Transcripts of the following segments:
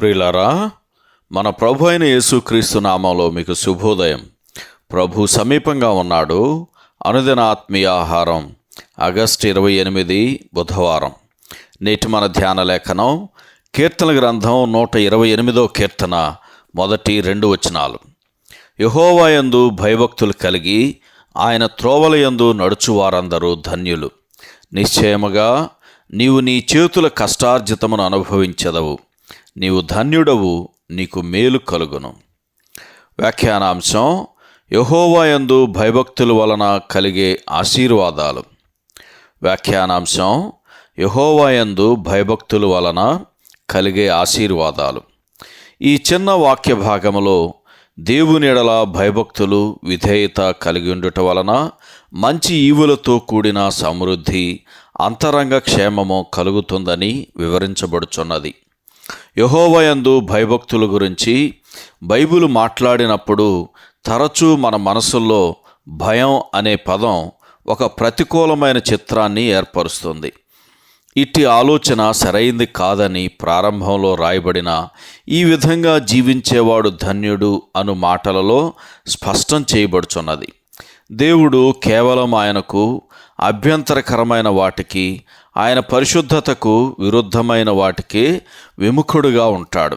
ప్రియులారా మన ప్రభు అయిన యేసుక్రీస్తు నామంలో మీకు శుభోదయం. ప్రభు సమీపంగా ఉన్నాడు. అనుదిన ఆత్మీయ ఆహారం ఆగస్టు ఇరవై ఎనిమిది బుధవారం. నేటి మన ధ్యాన లేఖనం కీర్తన గ్రంథం నూట ఇరవై ఎనిమిదో కీర్తన మొదటి రెండు వచనాలు. యహోవాయందు భయభక్తులు కలిగి ఆయన త్రోవలయందు నడుచువారందరూ ధన్యులు. నిశ్చయముగా నీవు నీ చేతుల కష్టార్జితమును అనుభవించదవు. నీవు ధన్యుడవు నీకు మేలు కలుగును. వ్యాఖ్యానాంశం యహోవాయందు భయభక్తుల వలన కలిగే ఆశీర్వాదాలు. వ్యాఖ్యానాంశం యహోవాయందు భయభక్తుల వలన కలిగే ఆశీర్వాదాలు. ఈ చిన్న వాక్య భాగంలో దేవునిడల భయభక్తులు విధేయత కలిగి ఉండుట వలన మంచి ఈవులతో కూడిన సమృద్ధి అంతరంగ క్షేమము కలుగుతుందని వివరించబడుచున్నది. యహోవయందు భయభక్తుల గురించి బైబిల్ మాట్లాడినప్పుడు తరచూ మన మనసుల్లో భయం అనే పదం ఒక ప్రతికూలమైన చిత్రాన్ని ఏర్పరుస్తుంది. ఇట్టి ఆలోచన సరైంది కాదని ప్రారంభంలో రాయబడిన ఈ విధంగా జీవించేవాడు ధన్యుడు అను మాటలలో స్పష్టం చేయబడుచున్నది. దేవుడు కేవలం ఆయనకు అభ్యంతరకరమైన వాటికి ఆయన పరిశుద్ధతకు విరుద్ధమైన వాటికి విముఖుడుగా ఉంటాడు.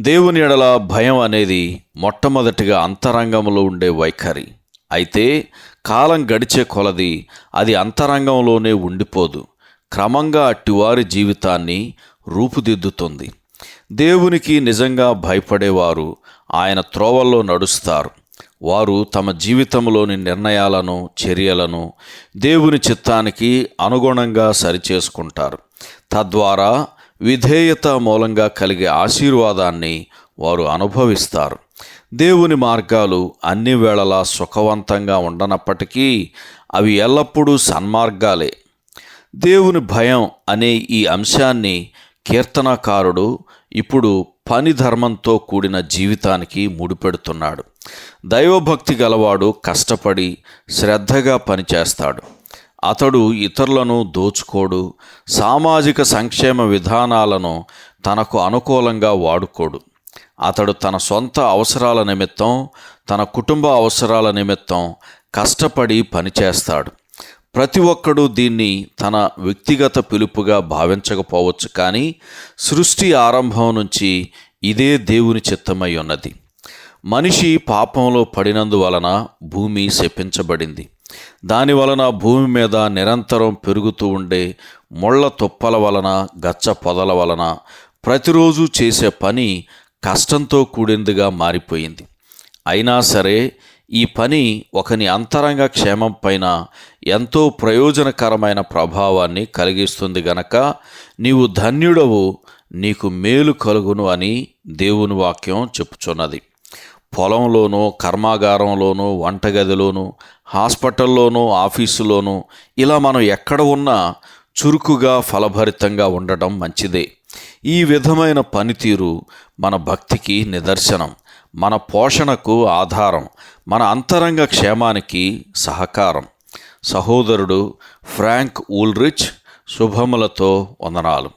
దేవుని ఎడల భయం అనేది మొట్టమొదటిగా అంతరంగంలో ఉండే వైఖరి. అయితే కాలం గడిచే కొలది అది అంతరంగంలోనే ఉండిపోదు. క్రమంగా అట్టివారి జీవితాన్ని రూపుదిద్దుతుంది. దేవునికి నిజంగా భయపడేవారు ఆయన త్రోవల్లో నడుస్తారు. వారు తమ జీవితంలోని నిర్ణయాలను చర్యలను దేవుని చిత్తానికి అనుగుణంగా సరిచేసుకుంటారు. తద్వారా విధేయత మూలంగా కలిగే ఆశీర్వాదాన్ని వారు అనుభవిస్తారు. దేవుని మార్గాలు అన్ని వేళలా సుఖవంతంగా ఉండనప్పటికీ అవి ఎల్లప్పుడూ సన్మార్గాలే. దేవుని భయం అనే ఈ అంశాన్ని కీర్తనకారుడు ఇప్పుడు పని ధర్మంతో కూడిన జీవితానికి ముడిపెడుతున్నాడు. దైవభక్తి గలవాడు కష్టపడి శ్రద్ధగా పనిచేస్తాడు. అతడు ఇతరులను దోచుకోడు సామాజిక సంక్షేమ విధానాలను తనకు అనుకూలంగా వాడుకోడు. అతడు తన సొంత అవసరాల నిమిత్తం తన కుటుంబ అవసరాల నిమిత్తం కష్టపడి పనిచేస్తాడు. ప్రతి ఒక్కడూ దీన్ని తన వ్యక్తిగత పిలుపుగా భావించకపోవచ్చు కానీ సృష్టి ఆరంభం నుంచి ఇదే దేవుని చిత్తమై ఉన్నది. మనిషి పాపంలో పడినందువలన భూమి శపించబడింది. దాని వలన భూమి మీద నిరంతరం పెరుగుతూ ఉండే ముళ్ళ తుప్పల వలన గచ్చ పొదల వలన ప్రతిరోజు చేసే పని కష్టంతో కూడిందిగా మారిపోయింది. అయినా సరే ఈ పని ఒకని అంతరంగ క్షేమం పైన ఎంతో ప్రయోజనకరమైన ప్రభావాన్ని కలిగిస్తుంది గనక నీవు ధన్యుడవు నీకు మేలు కలుగును అని దేవుని వాక్యం చెప్పుచున్నది. పొలంలోనూ కర్మాగారంలోనూ వంటగదిలోనూ హాస్పిటల్లోనూ ఆఫీసులోనూ ఇలా మనం ఎక్కడ ఉన్నా చురుకుగా ఫలభరితంగా ఉండటం మంచిదే. ఈ విధమైన పనితీరు మన భక్తికి నిదర్శనం మన పోషణకు ఆధారం మన అంతరంగ క్షేమానికి సహకారం. సహోదరుడు ఫ్రాంక్ ఊల్రిచ్ శుభములతో వందనాలు.